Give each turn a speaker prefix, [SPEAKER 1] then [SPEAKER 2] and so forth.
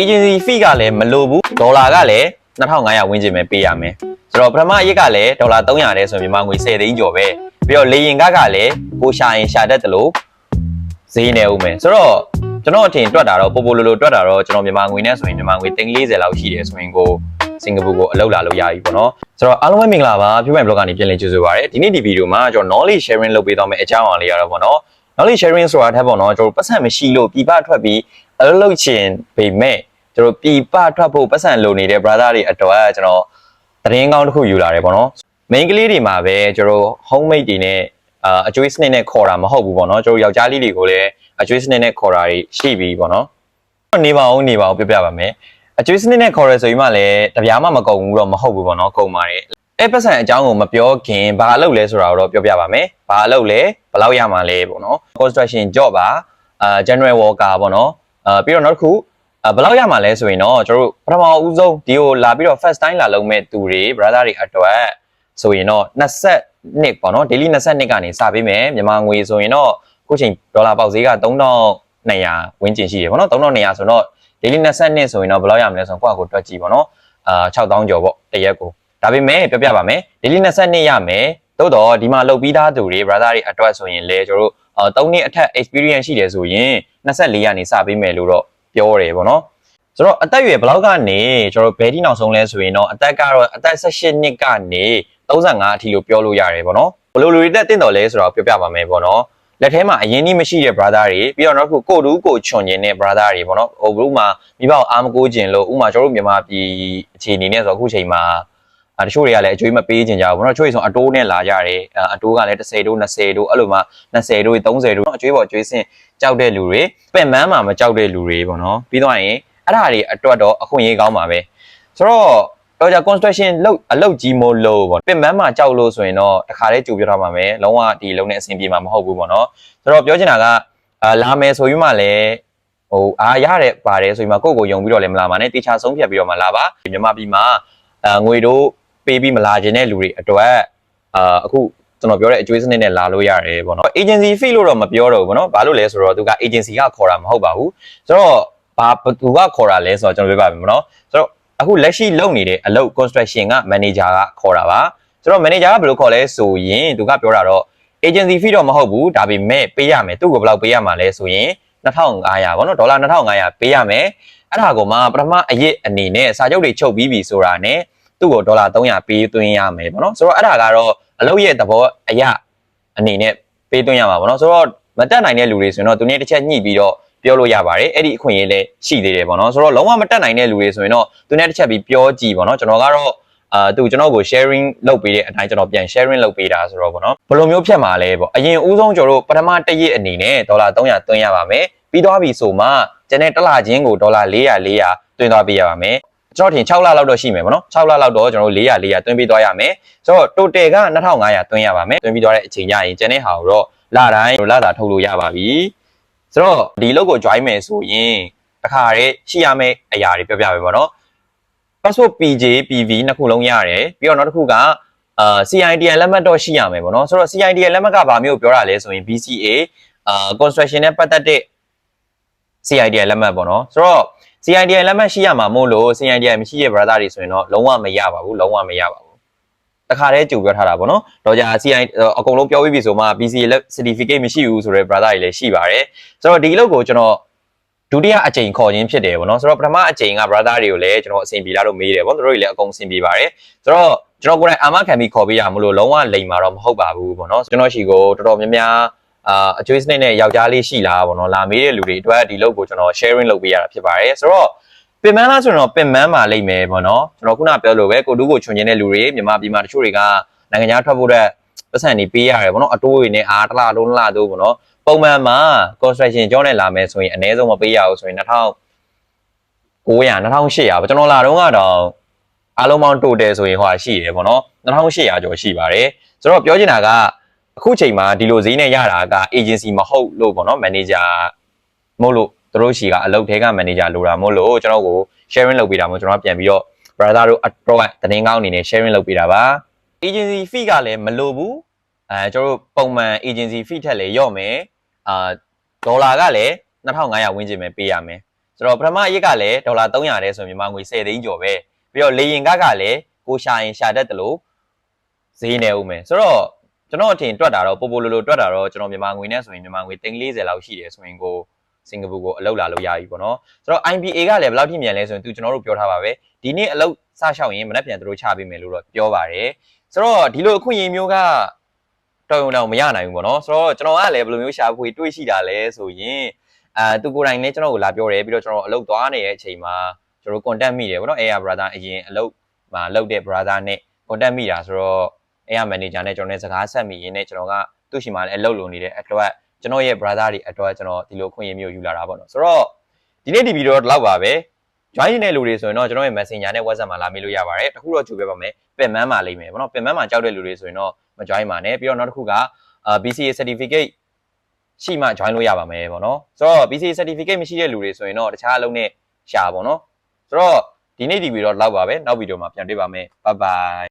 [SPEAKER 1] agency fee ကလည်းမလိုဘူးဒေါ်လာကလည်း2500ဝန်းကျင်ပဲပေးရမယ်ဆိုတော့ပထမအရက်ကလည်းဒေါ်လာ300တဲ့ဆိုရင်မြန်မာငွေ10သိန်းကျော်ပဲပြီးတော့လေရင်ကကလည်းကိုရှာရင်ရှာတတ်တယ်လို့ဈေးနေဦးမယ်ဆိုတော့ကျွန်တော်အထင်တွက်တာတော့ပိုပိုလိုလိုတွက်တာတော့ကျွန်တော်မြန်မာငွေနဲ့ဆိုရင်မြန်မာငွေ340လောက်ရှိတယ်ဆိုရင်ကိုစင်ကာပူကိုအလောက်လာလို့ရပြီပေါ့နော်ဆိုတော့အားလုံးပဲမင်္ဂလာပါဖြူမိုင် blog ကနေပြန်လည်ကြိုဆိုပါရစေဒီနေ့ဒီဗီဒီယိုမှာကျွန်တော် knowledge sharing လုပ်ပေးသွားမယ့်အကြောင်းအရာလေးရတော့ပေါ့နော် knowledge sharing ဆိုတာထက်ပေါ့နော်ကျွန်တော်ပတ်စံမရှိလို့ပြပထွက်ပြီး အလုပ်လုပ်ချင်ပေမဲ့ကျွန်တော်ပြပထွက်ဖို့ပတ်စံလိုနေတဲ့ brother တွေအတွက်ကျွန်တော်သတင်းကောင်းတစ်ခုယူလာတယ်ပေါ့နော် main ကလေးတွေမှာပဲကျွန်တော် homemade တွေနဲ့အာအကျွေးစနစ်နဲ့ခေါ်တာမဟုတ်ဘူးပေါ့နော်ကျွန်တော်ယောက်ျားလေးတွေကိုလည်းအကျွေးစနစ်နဲ့ခေါ်တာတွေရှိပြီပေါ့နော်နေပါအောင်နေပါအောင်ပြပြပါမယ်အကျွေးစနစ်နဲ့ခေါ်ရဲဆိုရင်မှလည်းတပြားမှမကုန်ဘူးတော့မဟုတ်ဘူးပေါ့နော်ကုန်ပါတယ်အဲ့ပတ်စံအကြောင်းကိုမပြောခင်ဘာအလုပ်လဲဆိုတာကိုတော့ပြောပြပါမယ်ဘာအလုပ်လဲဘယ်လောက်ရမှာလဲပေါ့နော် construction job ပါအာ general worker ပေါ့နော် အာပြီးတော့နောက်တစ်ခုအာဘယ်လောက်ရမှာလဲဆိုရင်တော့ကျွန်တော်တို့ပထမဦးဆုံးဒီကိုလာပြီးတော့ first time လာလုံးမဲ့သူတွေ brother တွေအတွက်ဆိုရင်တော့20နှစ်ပေါ့နော် daily 20နှစ်ကနေစပေးမယ်မြန်မာငွေဆိုရင်တော့ခုချိန်ဒေါ်လာပေါက်ဈေးက3200ဝန်းကျင်ရှိတယ်ပေါ့နော်3200ဆိုတော့ daily 20နှစ်ဆိုရင်တော့ဘယ်လောက်ရမလဲဆိုတော့ကိုယ့်အကိုတွက်ကြည့်ပေါ့နော်အာ6000ကျော်ပေါ့တရက်ကိုဒါပေမဲ့ပြောပြပါမယ် daily 20နှစ်ရမယ်သို့တော့ဒီမှာလုတ်ပြီးသားသူတွေ brother တွေအတွက်ဆိုရင်လေကျွန်တော်တို့ အာ3နှစ်အထက် experience ရှိတယ်ဆိုရင်24ကနေစပေးမယ်လို့တော့ပြောတယ်ပေါ့နော်ဆိုတော့အသက်အရွယ်ဘယ်လောက်ကနေကျွန်တော်ဘယ်ဒီနောက်ဆုံးလဲဆိုရင်တော့အသက်ကတော့အသက်18နှစ်ကနေ35အထိလို့ပြောလို့ရတယ်ပေါ့နော်ဘယ်လိုလူတွေတက်တင်တော်လဲဆိုတော့ပြောပြပါမယ်ပေါ့နော်လက်ထဲမှာအရင်ကြီးမရှိတဲ့ brother တွေပြီးတော့နောက်တစ်ခုကိုတူးကိုချွန်ကျင်တဲ့ brother တွေပေါ့နော်ဟိုဘုမှာမိဘကိုအားမကိုးကျင်လို့ဥမာကျွန်တော်တို့မြန်မာပြည်အခြေအနေနဲ့ဆိုတော့အခုချိန်မှာအဲ တချို့တွေကလည်းအကျွေးမပေးကျင်ကြဘူးပေါ့နော်တချို့တွေဆိုအတိုးနဲ့လာကြတယ်အတိုးကလည်း10တိုး20တိုးအဲ့လိုမှ20တိုး30တိုးအကျွေးပေါ်အကျွေးစင်ကြောက်တဲ့လူတွေပင်မန်းမှာမကြောက်တဲ့လူတွေပေါ့နော်ပြီးတော့ရင်အဲ့ဒါတွေအတွက်တော့အခွင့်အရေးကောင်းပါပဲဆိုတော့တော့じゃ construction လောက်အလောက်ကြီးမို့လို့ပေါ့ပြင်မန်းမှာကြောက်လို့ဆိုရင်တော့တခါလေးကြိုပြောထားပါမယ်လုံးဝဒီလုံးနဲ့အဆင်ပြေမှာမဟုတ်ဘူးပေါ့နော်ဆိုတော့ပြောချင်တာကအာလာမယ်ဆိုပြီးမှလည်းဟိုအားရတဲ့ပါတယ်ဆိုပြီးမှကိုယ့်ကိုယုံပြီးတော့လည်းမလာပါနဲ့တေချာဆုံးဖြတ်ပြီးတော့မှလာပါမြန်မာပြည်မှာအာငွေတို့ ပေးပြီးမလာခြင်းတဲ့လူတွေအတွက်အာအခုကျွန်တော်ပြောတဲ့အကျွေးစနစ်နဲ့လာလို့ရတယ်ပေါ့နော် agency fee လို့တော့မပြောတော့ဘူးပေါ့နော်ဘာလို့လဲဆိုတော့သူက agency ကခေါ်တာမဟုတ်ပါဘူးဆိုတော့ဘာသူကခေါ်တာလဲဆိုတော့ကျွန်တော်ပြောပါမယ်ပေါ့နော်ဆိုတော့အခုလက်ရှိလုပ်နေတဲ့အလုပ် construction က manager ကခေါ်တာပါဆိုတော့ manager ကဘယ်လိုခေါ်လဲဆိုရင်သူကပြောတာတော့ agency fee တော့မဟုတ်ဘူးဒါပေမဲ့ပေးရမယ်သူ့ကိုဘယ်လောက်ပေးရမှာလဲဆိုရင်2500ပေါ့နော်ဒေါ်လာ2500ပေးရမယ်အဲ့ဒါကိုမှပထမအရစ်အနေနဲ့စာချုပ်တွေချုပ်ပြီးပြီဆိုတာနဲ့ သူ့ကိုဒေါ်လာ300ပေးသွင်းရမယ်ပေါ့နော်ဆိုတော့အဲ့ဒါကတော့အလုပ်ရဲ့သဘောအရအနေနဲ့ပေးသွင်းရမှာပေါ့နော်ဆိုတော့မတက်နိုင်တဲ့လူတွေဆိုရင်တော့သူနေ့တစ်ချက်ညှိပြီးတော့ပြောလို့ရပါတယ်အဲ့ဒီအခွင့်အရေးလည်းရှိသေးတယ်ပေါ့နော်ဆိုတော့လုံးဝမတက်နိုင်တဲ့လူတွေဆိုရင်တော့သူနဲ့တစ်ချက်ပြီးပြောကြည့်ပေါ့နော်ကျွန်တော်ကတော့အာသူကျွန်တော်ကို sharing လုပ်ပေးတဲ့အတိုင်းကျွန်တော်ပြန် sharing လုပ်ပေးတာဆိုတော့ပေါ့နော်ဘယ်လိုမျိုးဖြတ်မှာလဲပေါ့အရင်ဦးဆုံးကျွန်တော်တို့ပထမတစ်ရက်အနေနဲ့ဒေါ်လာ300သွင်းရပါမယ်ပြီးသွားပြီဆိုမှကျန်တဲ့တစ်လချင်းကိုဒေါ်လာ400 400သွင်းသွားပေးရပါမယ် ကျွန်တော်ထင်6လလောက်တော့ရှိမယ်ပေါ့နော်6လလောက်တော့ကျွန်တော်တို့400 400သွင်းပေးသွားရမယ်ဆိုတော့ total က2500သွင်းရပါမယ်သွင်းပြီးသွားတဲ့အချိန်ကျရင်ကျန်တဲ့ဟာကိုတော့လတိုင်းလတာထုတ်လို့ရပါပြီဆိုတော့ဒီလောက်ကို join မယ်ဆိုရင်တခါတည်းရှိရမယ့်အရာတွေပြောပြပေးပါတော့ passport PJ PV နှစ်ခုလုံးရတယ်ပြီးတော့နောက်တစ်ခုကအာ CIDN လက်မှတ်တော့ရှိရမယ်ပေါ့နော်ဆိုတော့ CIDN လက်မှတ်ကဘာမျိုးပြောတာလဲဆိုရင် BCA အာ construction နဲ့ပတ်သက်တဲ့ CIDN လက်မှတ်ပေါ့နော်ဆိုတော့ CIDN လက်မှတ်ရှိရမှာမို့လို့ CIDN မရှိတဲ့ brother တွေဆိုရင်တော့လုံးဝမရပါဘူးလုံးဝမရပါဘူးတခါတည်းကြိုပြောထားတာပေါ့နော်တော့ကြာ CI အကုန်လုံးပြောပြီးပြီဆိုမှ BCA certificate မရှိဘူးဆိုတဲ့ brother တွေလည်းရှိပါတယ်ဆိုတော့ဒီအလုပ်ကိုကျွန်တော်ဒုတိယအကြိမ်ခေါ်ခြင်းဖြစ်တယ်ပေါ့နော်ဆိုတော့ပထမအကြိမ်က brother တွေကိုလည်းကျွန်တော်အဆင်ပြေလာလို့မေးတယ်ပေါ့သူတို့တွေလည်းအကုန်အဆင်ပြေပါတယ်ဆိုတော့ကျွန်တော်ကိုယ်တိုင်အာမခံပြီးခေါ်ပေးရမလို့လုံးဝလိမ်မာတော့မဟုတ်ပါဘူးပေါ့နော်ကျွန်တော်ရှိကိုတော်တော်များများ အာအကျွေးစနစ်နဲ့ယောက်ျားလေးရှိလားပေါ့နော်လာမေးတဲ့လူတွေအတွက်ဒီလုပ်ကိုကျွန်တော် sharing လုပ်ပေးရတာဖြစ်ပါတယ်ဆိုတော့ပင်မန်းလားဆိုတော့ပင်မန်းမှာလိမ့်မယ်ပေါ့နော်ကျွန်တော်ခုနပြောလို့ပဲကိုတူးကိုချွန်ကျင်တဲ့လူတွေမြန်မာပြည်မှာတချို့တွေကနိုင်ငံခြားထွက်ဖို့တဲ့ပတ်စံနေပေးရတယ်ပေါ့နော်အတိုးတွေနဲ့အားတစ်လားလုံးလားတို့ပေါ့နော်ပုံမှန်မှာ construction ကြောနဲ့လာမယ်ဆိုရင်အနည်းဆုံးမပေးရဘူးဆိုရင်2000 900 2800ပေါ့ကျွန်တော်လာတော့ကတော့အားလုံးပေါင်းတိုတယ်ဆိုရင်ဟိုဟာရှိတယ်ပေါ့နော်2800ကျော်ရှိပါတယ်ဆိုတော့ပြောချင်တာက အခုချိန်မှာဒီလိုဈေးနဲ့ရတာက agency မဟုတ်လို့ပေါ့နော် manager မဟုတ်လို့သူတို့ရှိကအလုပ်ထဲက manager လိုတာမဟုတ်လို့ကျွန်တော်ကို sharing လုပ်ပေးတာမို့ကျွန်တော်ပြန်ပြီးတော့ brother တို့အတွက်တင်းကောင်းအနေနဲ့ sharing လုပ်ပေးတာပါ agency fee ကလည်းမလိုဘူးအဲကျွန်တော်တို့ပုံမှန် agency fee ထက်လည်းရော့မယ်အာဒေါ်လာကလည်း2500ဝန်းကျင်ပဲပေးရမယ်ဆိုတော့ပထမရက်ကလည်းဒေါ်လာ300တဲ့ဆိုရင်မြန်မာငွေ10သိန်းကျော်ပဲပြီးတော့လေရင်ကကလည်းကိုရှာရင်ရှာတတ်တယ်လို့ဈေးနေဦးမယ်ဆိုတော့ ကျွန်တော်အထင်တွက်တာတော့ပိုပိုလိုလိုတွက်တာတော့ကျွန်တော်မြန်မာငွေနဲ့ဆိုရင်မြန်မာငွေ340လောက်ရှိတယ်ဆိုရင်ကိုစင်ကာပူကိုအလုပ်လာလို့ရပြီပေါ့နော်ဆိုတော့ IBA ကလည်းဘယ်လောက်ထိမြန်လဲဆိုရင်သူကျွန်တော်တို့ပြောထားပါပဲဒီနေ့အလုပ်စရှောက်ရင်မနေ့ပြန်သူတို့ချပေးမယ်လို့တော့ပြောပါတယ်ဆိုတော့ဒီလိုအခွင့်အရေးမျိုးကတော်ရုံတော့မရနိုင်ဘူးပေါ့နော်ဆိုတော့ကျွန်တော်ကလည်းဘယ်လိုမျိုးရှာဖွေတွေးရှိတာလဲဆိုရင်အာသူကိုယ်တိုင်လည်းကျွန်တော်ကိုလာပြောတယ်ပြီးတော့ကျွန်တော်အလုပ်သွားနေတဲ့အချိန်မှာကျွန်တော် contact မိတယ်ပေါ့နော် Air Brother အရင်အလုပ်မှာလုပ်တဲ့ brother နဲ့ contact မိတာဆိုတော့ Air Manager နဲ့ကျွန်တော်နဲ့စကားဆက်မိရင်းနဲ့ကျွန်တော်ကသူ့ရှိမှလည်းအလုပ်လုပ်နေတဲ့အတွက်ကျွန်တော်ရဲ့ brother တွေအတွက်ကျွန်တော်ဒီလိုခွင့်ရမျိုးယူလာတာပေါ့နော်ဆိုတော့ဒီနေ့ဒီဗီဒီယိုတော့ဒီလောက်ပါပဲ join နေတဲ့လူတွေဆိုရင်တော့ကျွန်တော်ရဲ့ Messenger နဲ့ WhatsApp မှာလာမေးလို့ရပါတယ်တခုတော့ကြိုပြပါမယ်ပင်မန်းမှာလိမ့်မယ်ပေါ့နော်ပင်မန်းမှာကြောက်တဲ့လူတွေဆိုရင်တော့မ join ပါနဲ့ပြီးတော့နောက်တစ်ခုကအာ BCA certificate ရှိမှ join လို့ရပါမယ်ပေါ့နော်ဆိုတော့ BCA certificate မရှိတဲ့လူတွေဆိုရင်တော့တခြားအလုပ်နဲ့ရှာပါပေါ့နော်ဆိုတော့ဒီနေ့ဒီဗီဒီယိုတော့ဒီလောက်ပါပဲနောက်ဗီဒီယိုမှာပြန်တွေ့ပါမယ် bye bye